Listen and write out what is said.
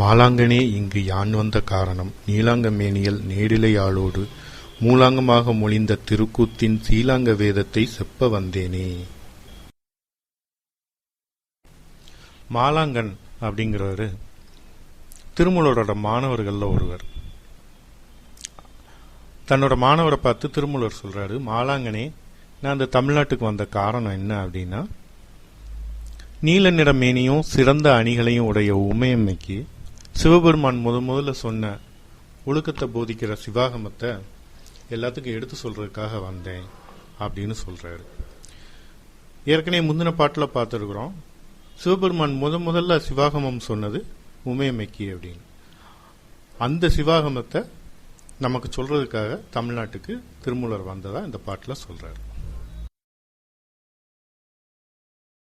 மாலாங்கனே இங்கு யான் வந்த காரணம்? நீலாங்க மேனியல் நேரிழையாளோடு மூலாங்கமாக மொழிந்த திருக்கூத்தின் சீலாங்க வேதத்தை செப்ப வந்தேனே. மாலாங்கன் அப்படிங்கிறவரு திருமூலரோட மாணவர்களில் ஒருவர். தன்னோட மாணவரை பார்த்து திருமூலர் சொல்றாரு மாலாங்கனே நான் அந்த தமிழ்நாட்டுக்கு வந்த காரணம் என்ன அப்படின்னா நீல நிற மேனியும் சிறந்த அணிகளையும் உடைய உமையம்மைக்கு சிவபெருமான் முத முதல்ல சொன்ன ஒழுக்கத்தை போதிக்கிற சிவாகமத்தை எல்லாத்துக்கும் எடுத்து சொல்றதுக்காக வந்தேன் அப்படின்னு சொல்றாரு. ஏற்கனவே முந்தின பாட்டில் பார்த்துருக்குறோம். சிவபெருமான் முத முதல்ல சிவாகமம் சொன்னது உமையமைக்கி அப்படின்னு. அந்த சிவாகமத்தை நமக்கு சொல்றதுக்காக தமிழ்நாட்டுக்கு திருமூலர் வந்ததா இந்த பாட்டில் சொல்றாரு.